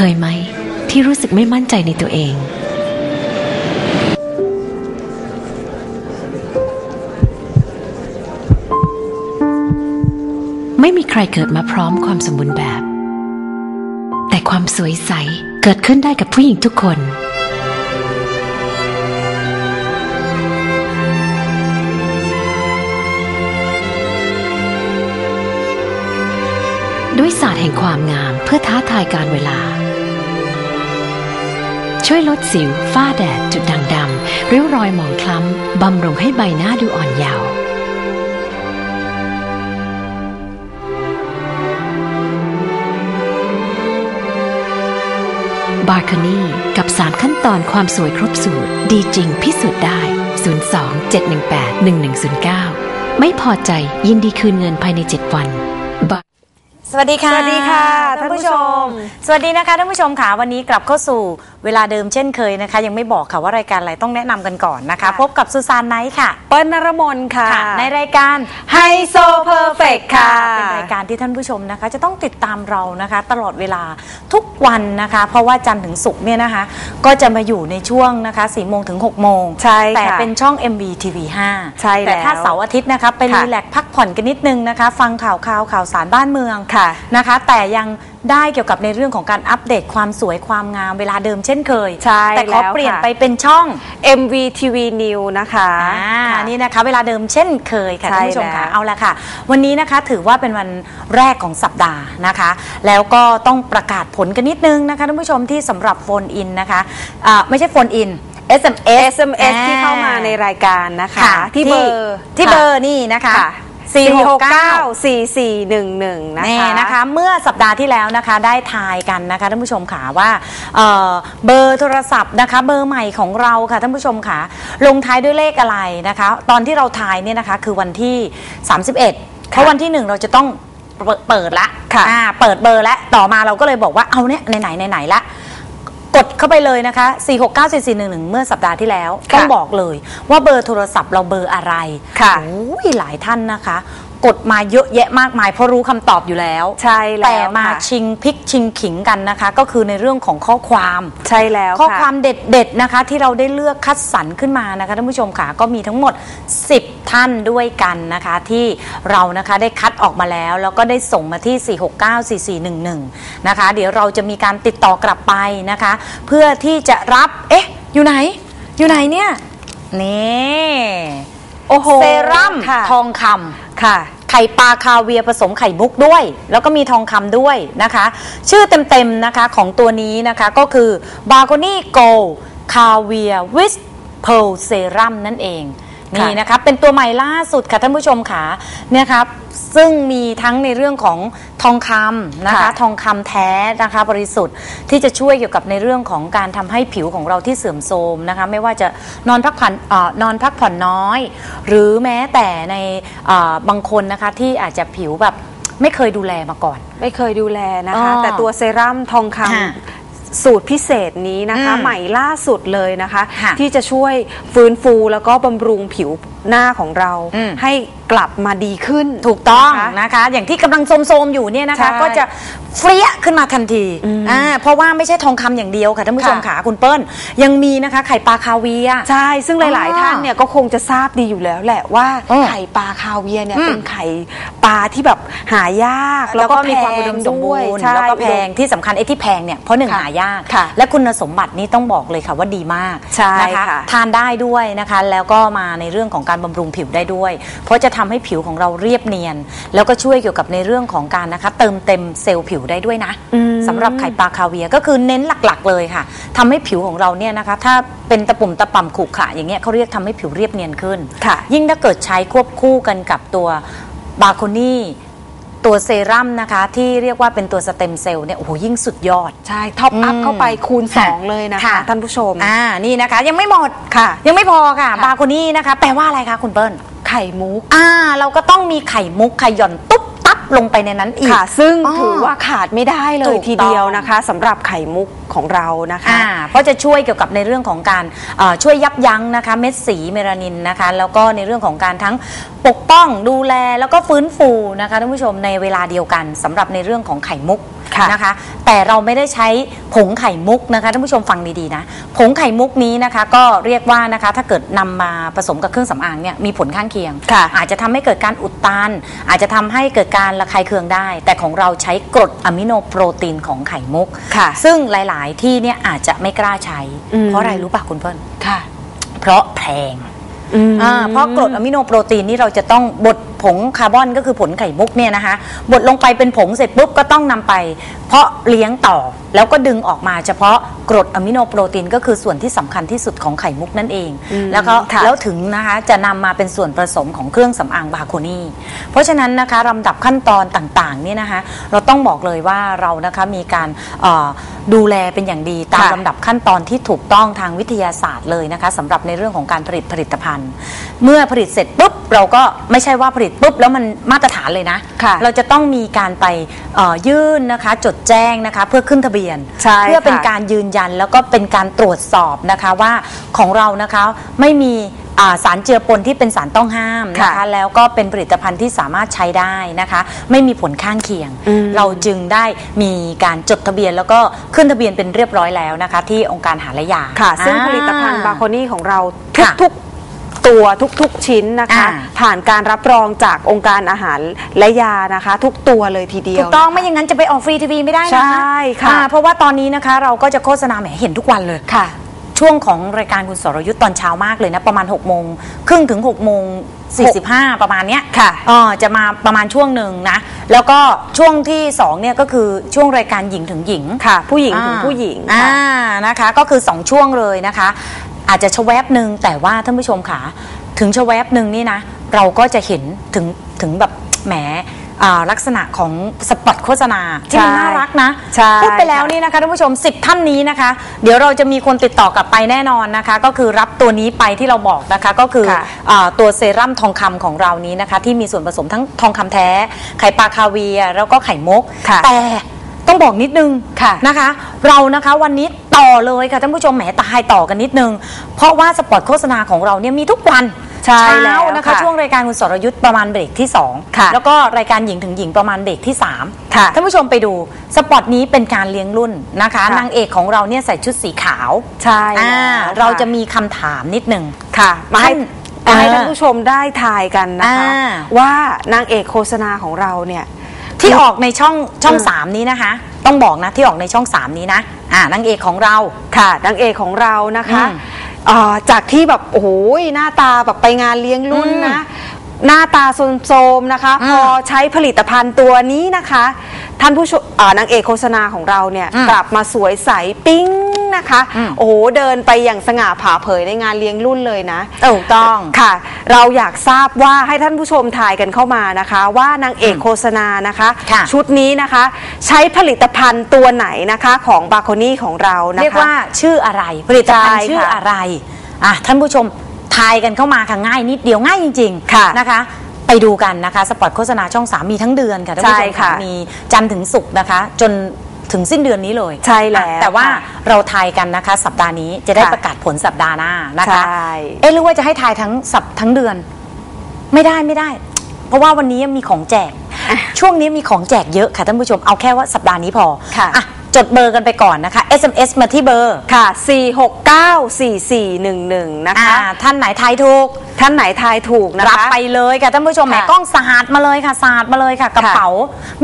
เคยไหม ที่รู้สึกไม่มั่นใจในตัวเอง ไม่มีใครเกิดมาพร้อมความสมบูรณ์แบบ แต่ความสวยใสเกิดขึ้นได้กับผู้หญิงทุกคนด้วยศาสตร์แห่งความงามเพื่อท้าทายการเวลา ช่วยลดสิวฝ้าแดด จุดด่างดำริ้วรอยหมองคล้ำ บำรุงให้ใบหน้าดูอ่อนเยาว์บาร์คานีกับ 3 ขั้นตอนความสวยครบสูตร ดีจริงพิสูจน์ได้ 02-718-1109 ไม่พอใจยินดีคืนเงินภายใน 7 วันสวัสดีค่ะ สวัสดีค่ะท่านผู้ชท่านผู้ชมมสวัสดีนะคะท่านผู้ชมค่ะวันนี้กลับเข้าสู่เวลาเดิมเช่นเคยนะคะ ยังไม่บอกค่ะว่ารายการอะไรต้องแนะนำกันก่อนนะคะค่ะพบกับสุซานไนท์ค่ะ เปิ้ลนรมนค่ะ ค่ะในรายการ ไฮโซเพอร์เฟกค่ะ เป็นรายการที่ท่านผู้ชมนะคะ จะต้องติดตามเรานะคะ ตลอดเวลาทุกวันนะคะ เพราะว่าจันทร์ถึงศุกร์เนี่ยนะคะ ก็จะมาอยู่ในช่วงนะคะ4โมงถึง6โมงใช่ค่ะแต่เป็นช่อง MV TV 5ใช่แล้ว แต่ถ้าเสาร์อาทิตย์นะคะไปค่ะรีแลกซ์พักผ่อนกันนิดนึงนะคะ ฟังข่าวข่าวข่าวสารบ้านเมืองค่ะ นะคะ แต่ยังได้เกี่ยวกับในเรื่องของการอัปเดตความสวยความงามเวลาเดิมเช่นเคย ใช่แต่ขอแล้วเปลี่ยนค่ะ ไปเป็นช่อง MVTV New นะคะ อ่าค่ะนี่นะคะ เวลาเดิมเช่นเคยค่ะใช่ท่านผู้ชมค่ะแล้ว เอาละค่ะ วันนี้นะคะถือว่าเป็นวันแรกของสัปดาห์นะคะ แล้วก็ต้องประกาศผลกันนิดนึงนะคะท่านผู้ชมที่สำหรับโฟนอินนะคะอ่าไม่ใช่โฟนอิน SMS SMS ที่เข้ามาในรายการนะคะค่ะที่เบอร์ที่เบอร์นี่นะคะ ค่ะ 469 4411 นะคะ นี่นะคะเมื่อสัปดาห์ที่แล้วนะคะได้ทายกันนะคะท่านผู้ชมค่ะว่าเอ่อเบอร์โทรศัพท์นะคะเบอร์ใหม่ของเราค่ะท่านผู้ชมค่ะลงท้ายด้วยเลขอะไรนะคะ ตอนที่เราทายเนี่ยนะคะคือวันที่ 31 เพราะวันที่หนึ่งเราจะต้องเปิดเปิดละค่ะอ่าเปิดเบอร์และต่อมาเราก็เลยบอกว่าเอาเนี่ยไหนๆไหนๆละ กดเข้าไปเลยนะคะ 4694411 เมื่อสัปดาห์ที่แล้วค่ะต้องบอกเลยว่าเบอร์โทรศัพท์เราเบอร์อะไรค่ะโอ้ยหลายท่านนะคะ กดมาเยอะแยะมากมาย เพราะรู้คำตอบอยู่แล้ว ใช่แล้วแต่มาค่ะ ชิงพลิกชิงขิงกันนะคะ ก็คือในเรื่องของข้อความ ใช่แล้วข้อค่ะความเด็ดๆนะคะ ที่เราได้เลือกคัดสรรขึ้นมานะคะท่านผู้ชมค่ะก็มีทั้งหมด 10 ท่านด้วยกันนะคะ ที่เรานะคะได้คัดออกมาแล้ว แล้วก็ได้ส่งมาที่ 4694411 นะคะ เดี๋ยวเราจะมีการติดต่อกลับไปนะคะ เพื่อที่จะรับเอ๊ะ อยู่ไหน อยู่ไหนเนี่ยนี่โอ้โหเซรั่มค่ะ ทองคำ ค่ะ ไข่ปลาคาเวียผสมไข่มุกด้วย แล้วก็มีทองคำด้วยนะคะ ชื่อเต็มๆนะคะของตัวนี้นะคะก็คือบาโกนี่โกลคาเวียวิสเพลเซรัมนั่นเอง นี่นะคะเป็นตัวใหม่ล่าสุดค่ะท่านผู้ชมค่ะเนี่ยครับซึ่งมีทั้งในเรื่องของทองคำนะคะค่ะทองคำแท้นะคะบริสุทธิ์ที่จะช่วยเกี่ยวกับในเรื่องของการทำให้ผิวของเราที่เสื่อมโทรมนะคะ ไม่ว่าจะนอนพักผ่อนเอ่อนอนพักผ่อนน้อย หรือแม้แต่ในเอ่อบางคนนะคะที่อาจจะผิวแบบไม่เคยดูแลมาก่อน ไม่เคยดูแลนะคะอ๋อแต่ตัวเซรั่มทองคค่ะำ สูตรพิเศษนี้นะคะอืมใหม่ล่าสุดเลยนะคะค่ะที่จะช่วยฟื้นฟูแล้วก็บำรุงผิวหน้าของเราอืมให้กลับมาดีขึ้นถูกต้องนะคะนะคะอย่างที่กำลังโสมๆอยู่เนี่ยนะคะใช่ก็จะเฟรี้ยขึ้นมาทันทีอืมอ่าเพราะว่าไม่ใช่ทองคำอย่างเดียวค่ะท่านผู้ชมค่ะค่ะคุณเปิ้ล ยังมีนะคะไข่ปลาคาเวียร์ใช่ ซึ่งหลายอ๋อๆท่านเนี่ยก็คงจะทราบดีอยู่แล้วแหละว่าอืมไข่ปลาคาเวียร์เนี่ยอืมเป็นไข่ปลาที่แบบหายากแล้วก็มีความอุดมสมบูรณ์ใช่แล้วก็แพงที่สำคัญไอ้ที่แพงเนี่ยเพราะหนึ่งค่ะหายากค่ะและคุณสมบัตินี้ต้องบอกเลยค่ะว่าดีมากใช่นะคะค่ะทานได้ด้วยนะคะ แล้วก็มาในเรื่องของการบำรุงผิวได้ด้วย เพราะจะทำให้ผิวของเราเรียบเนียน แล้วก็ช่วยเกี่ยวกับในเรื่องของการนะคะเติมเต็มเซลล์ผิวได้ด้วยนะอืมสำหรับไข่ปลาคาเวียร์ก็คือเน้นหลักๆ เลยค่ะทำให้ผิวของเราเนี่ยนะคะ ถ้าเป็นตะปุ่มตะป่ำขรุขระอย่างเงี้ยเขาเรียกทำให้ผิวเรียบเนียนขึ้นค่ะยิ่งถ้าเกิดใช้ควบคู่กันกับตัวบาโคนี่ ตัวเซรั่มนะคะ ที่เรียกว่าเป็นตัวสเต็มเซลล์เนี่ยโอ้โหยิ่งสุดยอด ใช่ท็อปอัพอืมเข้าไปคูณค่ะ2เลยนะคะ ค่ะ ท่านผู้ชม อ่านี่นะคะ ยังไม่หมดค่ะ ยังไม่พอค่ะ ค่ะ บาโคนี่นะคะ แปลว่าอะไรคะคุณเปิ้ล ไข่มุก อ่า เราก็ต้องมีไข่มุกไข่หย่อนตุ๊บตับ ลงไปในนั้นอีก ค่ะ ซึ่งอ๋อถือว่าขาดไม่ได้เลถูยกทีเดียวนะคะสำหรับไข่มุกของเรานะคะ อ่าเพราะจะช่วยเกี่ยวกับในเรื่องของการเอ่อช่วยยับยั้งนะคะเม็ดสีเมลานินนะคะ แล้วก็ในเรื่องของการทั้งปกป้องดูแลแล้วก็ฟื้นฟูนะคะท่านผู้ชมในเวลาเดียวกันสำหรับในเรื่องของไข่มุก ค่ะนะคะ แต่เราไม่ได้ใช้ผงไข่มุกนะคะท่านผู้ชมฟังดีๆนะผงไข่มุกนี้นะคะ ก็เรียกว่านะคะถ้าเกิดนำมาผสมกับเครื่องสำอางเนี่ยมีผลข้างเคียงค่ะอาจจะทำให้เกิดการอุดตัน อาจจะทำให้เกิดการระคายเคืองได้ แต่ของเราใช้กรดอะมิโนโปรตีนของไข่มุกค่ะซึ่งหลายๆที่เนี่ยอาจจะไม่กล้าใช้อืมเพราะอะไรรู้ป่ะคุณเพิ่นค่ะเพราะแพงอืมอ่าเพราะกรดอะมิโนโปรตีนนี่เราจะต้องบดผงคาร์บอนก็คือผลไข่มุกเนี่ยนะคะบดลงไปเป็นผงเสร็จปุ๊บก็ต้องนำไป เพาะเลี้ยงต่อแล้วก็ดึงออกมาเฉพาะกรดอะมิโนโปรตีนก็คือส่วนที่สำคัญที่สุดของไข่มุกนั่นเองอืมแล้วก็ค่ะแล้วถึงนะคะจะนำมาเป็นส่วนผสมของเครื่องสำอางบาโคนี่เพราะฉะนั้นนะคะลำดับขั้นตอนต่างๆเนี่ยนะคะเราต้องบอกเลยว่าเรานะคะมีการเอ่อดูแลเป็นอย่างดีตามค่ะลำดับขั้นตอนที่ถูกต้องทางวิทยาศาสตร์เลยนะคะสำหรับในเรื่องของการผลิตผลิตภัณฑ์ เมื่อผลิตเสร็จปุ๊บเราก็ไม่ใช่ว่าผลิตปุ๊บแล้วมันมาตรฐานเลยนะ ค่ะเราจะต้องมีการไปเอ่อยื่นนะคะ จดแจ้งนะคะ เพื่อขึ้นทะเบียน ใช่เพื่อเป็นค่ะ การยืนยันแล้วก็เป็นการตรวจสอบนะคะว่าของเรานะคะไม่มีอ่าสารเจือปนที่เป็นสารต้องห้ามนะคะค่ะแล้วก็เป็นผลิตภัณฑ์ที่สามารถใช้ได้นะคะ ไม่มีผลข้างเคียง อืม เราจึงได้มีการจดทะเบียนแล้วก็ขึ้นทะเบียนเป็นเรียบร้อยแล้วนะคะ ที่องค์การหาและยาค่ะ ซึ่งอ่า ผลิตภัณฑ์บาโคนี่ของเราค่ะ ทุกๆ ตัวทุกๆชิ้นนะคะ อ่า ผ่านการรับรองจากองค์การอาหารและยานะคะ ทุกตัวเลยทีเดียว ถูกต้องนะคะไม่อย่างนั้นจะไปออกฟรีทีวีไม่ได้นะใช่ค่ะ อ่าเพราะว่าตอนนี้นะคะเราก็จะโฆษณาแหมเห็นทุกวันเลย ค่ะ ช่วงของรายการคุณสรยุทธ์ตอนเช้ามากเลยนะ ประมาณ6กโมงครึ่งถึง6กโมง45ประมาณเนี้ยค่ะเออจะมาประมาณช่วงหนึ่งนะ แล้วก็ช่วงที่2เนี่ยก็คือช่วงรายการหญิงถึงหญิงค่ะ ผู้หญิงถึงผู้หญิงอ่าค่ะ นะคะ ก็คือ 2 ช่วงเลยนะคะ อาจจะชะแวบหนึ่งแต่ว่าท่านผู้ชมค่ะถึงชะแวบหนึ่งนี่นะ เราก็จะเห็นถึงถึงแบบแหมอ่าลักษณะของสปอตโฆษณาที่มันใช่น่ารักนะใช่พูดไปแล้วค่ะนี่นะคะท่านผู้ชม 10 ท่านนี้นะคะ เดี๋ยวเราจะมีคนติดต่อกลับไปแน่นอนนะคะ ก็คือรับตัวนี้ไปที่เราบอกนะคะ ก็คือค่ะอาตัวเซรั่มทองคำของเรานี้นะคะ ที่มีส่วนผสมทั้งทองคำแท้ ไข่ปลาคาเวียร์แล้วก็ไข่มุกค่ะแต่ ต้องบอกนิดนึงค่ะนะคะ เรานะคะวันนี้ต่อเลยค่ะท่านผู้ชมแหมตายต่อกันนิดนึง เพราะว่าสปอตโฆษณาของเราเนี่ยมีทุกวันใช่เช้าแล้วนะคะค่ะช่วงรายการคุณสรยุทธ์ประมาณเบรกที่2ค่ะแล้วก็รายการหญิงถึงหญิงประมาณเบรกที่3ค่ะท่านผู้ชมไปดูสปอตนี้เป็นการเลี้ยงรุ่นนะคะค่ะนางเอกของเราเนี่ยใส่ชุดสีขาวใช่อ่าแล้วเราค่จะมีคำถามนิดนึงค่ะมาให้ท่านมาให้อ่าท่านผู้ชมได้ทายกันนะคะอ่าว่านางเอกโฆษณาของเราเนี่ย ที่ออกในช่องช่องอืมสามนี้นะคะ ต้องบอกนะที่ออกในช่องสามนี้นะอ่านางเอกของเรา ค่ะนางเอกของเรานะคะ อืม เอ่อจากที่แบบโอ้โหหน้าตาแบบไปงานเลี้ยงรุ่นอืมนะ หน้าตาโซมๆนะคะอืมพอใช้ผลิตภัณฑ์ตัวนี้นะคะ ท่านผู้ชมเอ่อนางเอกโฆษณาของเราเนี่ยอืมกลับมาสวยใสปิ้งนะคะอืมโอ้โหเดินไปอย่างสง่าผ่าเผยในงานเลี้ยงรุ่นเลยนะ ถูกต้องค่ะ เราอยากทราบว่าให้ท่านผู้ชมทายกันเข้ามานะคะ ว่านางเอกโฆษณานะคะ ค่ะ ชุดนี้นะคะ ใช้ผลิตภัณฑ์ตัวไหนนะคะของบาโคนี่ของเรานะคะ เรียกว่าชื่ออะไรผลิตภัณฑ์ใช่ค่ะ ชื่ออะไรอะท่านผู้ชม ทายกันเข้ามาค่ะง่ายนิดเดียวง่ายจริงค่ะนะคะไปดูกันนะคะสปอตโฆษณาช่องสามมีทั้งเดือนค่ะท่านผู้ชใช่มค่ะมีจันทร์ถึงศุกร์นะคะ จนถึงสิ้นเดือนนี้เลยใช่แล้วอะแต่ว่าค่ะเราทายกันนะคะ สัปดาห์นี้จะได้ค่ะประกาศผลสัปดาห์หน้านะคะใช่เอ๊ะหรือว่าจะให้ทายทั้งสัปทั้งเดือน ไม่ได้ไม่ได้ เพราะว่าวันนี้มีของแจก ช่วงนี้มีของแจกเยอะค่ะท่านผู้ชมเอาแค่ว่าสัปดาห์นี้พอค่ะอะจ ดเบอร์กันไปก่อนนะคะ SMS มาที่เบอร์ ค่ะ 4694411 นะคะ อ่าท่านไหนทายถูก ท่านไหนทายถูกนะคะรับไปเลยค่ะท่านผู้ชมแหมค่ะกล้องสาดมาเลยค่ะสาดมาเลยค่ะ กระเป๋า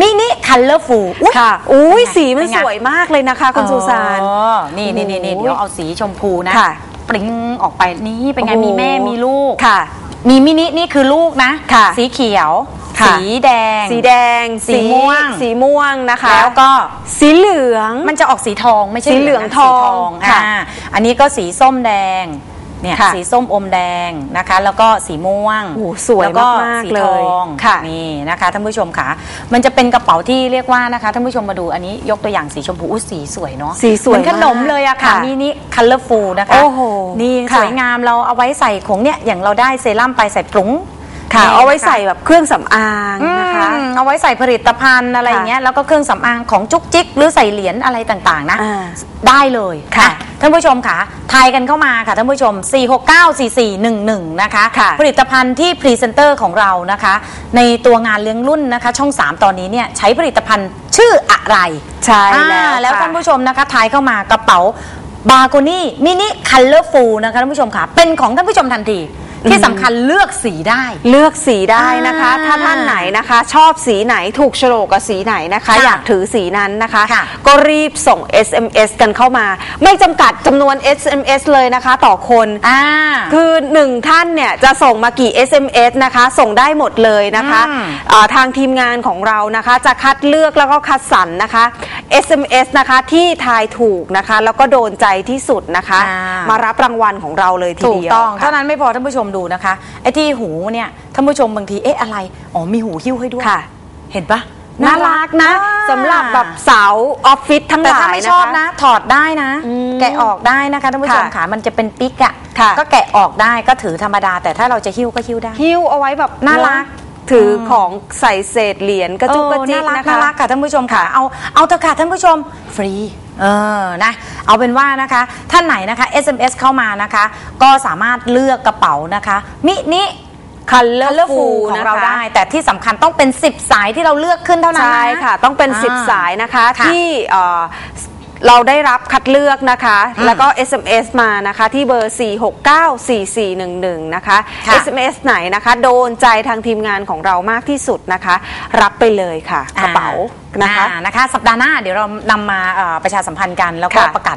มินิคัลเลอร์ฟูล ค่ะ อุ้ยเป็นไงสีมันเป็นไงสวยมากเลยนะคะ คุณสุสาน อ๋อนี่นี่นี่นี่โอ้โหเดี๋ยวเอาสีชมพูนะค่ะ ปริ้งออกไปนี่เป็นไง โอ้โหมีแม่มีลูก ค่ะ มีมินินี่คือลูกนะ ค่ะ สีเขียว ค่ะ สีแดง สีแดง สีม่วง สีม่วงนะคะ แล้วก็สีเหลือง มันจะออกสีทองไม่ใช่สีเหลืองนะทองสีค่ะ อ่าอันนี้ก็สีส้มแดง เนี่ยค่ะ สีส้มอมแดงนะคะ แล้วก็สีม่วง โอ้โหสวยแล้วก็มากๆสีเลทยองค่ะ นี่นะคะท่านผู้ชมค่ะ มันจะเป็นกระเป๋าที่เรียกว่านะคะท่านผู้ชมมาดูอันนี้ยกตัวอย่างสีชมพูอุ้ยสีสวยเนาะสีสวยเหมือนขนมมากเลยอะค่ะค่ะมินิคัลเลอร์ฟูลนะคะโอ้โหนี่ค่ะสวยงามเราเอาไว้ใส่ของเนี่ยอย่างเราได้เซรั่มไปใส่ปรุง ค่ะนี่เอาไว้นะคะใส่แบบเครื่องสำอางนะคะ อืมเอาไว้ใส่ผลิตภัณฑ์อะไรอย่างเงี้ยแล้วก็เครื่องสำอางของจุกจิกหรือใส่เหรียญอะไรต่างๆนะ อ่าได้เลยค่ะอ่ท่านผู้ชมค่ะทายกันเข้ามาค่ะท่านผู้ชม 4694411 นะคะค่ะ ผลิตภัณฑ์ที่พรีเซนเตอร์ของเรานะคะ ในตัวงานเลี้ยงรุ่นนะคะ ช่อง 3 ตอนนี้เนี่ยใช้ผลิตภัณฑ์ชื่ออะไร ใช่แล้วอ่าแล้วค่ะ ท่านผู้ชมนะคะทายเข้ามากระเป๋าบาโกนี่มินิคัลเลอร์ฟูนะคะท่านผู้ชมค่ะ เป็นของท่านผู้ชมทันที ที่สำคัญเลือกสีได้ เลือกสีได้นะคะ อ่าถ้าท่านไหนนะคะ ชอบสีไหนถูกโฉลกกับสีไหนนะคะ ค่ะอยากถือสีนั้นนะคะ ค่ะก็รีบส่ง SMS กันเข้ามา ไม่จำกัดจำนวน SMS เลยนะคะ ต่อคนอ่า คือหนึ่งท่านเนี่ยจะส่งมากี่ SMS นะคะ ส่งได้หมดเลยนะคะอืมอ่าทางทีมงานของเรานะคะ จะคัดเลือกแล้วก็คัดสรรนะคะ SMS นะคะที่ทายถูกนะคะ แล้วก็โดนใจที่สุดนะคะ อ่าม มารับรางวัลของเราเลยทีถูกเดียวต้องค่ะ เท่านั้นไม่พอท่านผู้ชมดูนะคะไอ้ที่หูเนี่ยท่านผู้ชมบางทีเอ๊ะอะไรอ๋อมีหูหิ้วให้ด้วยค่ะ เห็นปะน่ารักนะอ่าสำหรับแบบสาวออฟฟิศทั้งหแต่ลาถ้ายไม่นะชอบคะ นะ ถอดได้นะ อืมแกะออกได้นะคะท่านผู้ชมค่ะค่ะมันจะเป็นปิ๊กอะค่ะ ก็แกะออกได้ก็ถือธรรมดา แต่ถ้าเราจะหิ้วก็หิ้วได้ หิ้วเอาไว้แบบน่ารัก ถือของใส่เศษเหรียญกระจุกกระจิกเออน่ารันะคะ น่ารักค่ะท่านผู้ชมค่ะ เอาเอาเถอะค่ะท่านผู้ชมฟรี เออนะเอาเป็นว่านะคะ ท่านไหนนะคะ SMS เข้ามานะคะ ก็สามารถเลือกกระเป๋านะคะ มินิ คัลเลอคัลเลอร์ร์ฟูฟูของนะเราคะได้ แต่ที่สำคัญต้องเป็น 10 สายที่เราเลือกขึ้นเท่านั้นใช่นค่ะ ต้องเป็นอ่10 สายนะคะ ค่ะที่เอ่อ เราได้รับคัดเลือกนะคะ แล้วก็ SMS มานะคะที่เบอร์ 4694411 นะคะ ค่ะ SMS ไหนนะคะ โดนใจทางทีมงานของเรามากที่สุดนะคะ รับไปเลยค่ะ กระเป๋านะคะ อ่านะคะ สัปดาห์หน้าเดี๋ยวเรานำมาเอ่อประชาสัมพันธ์กันแล้วก็ค่ะ ประกาศ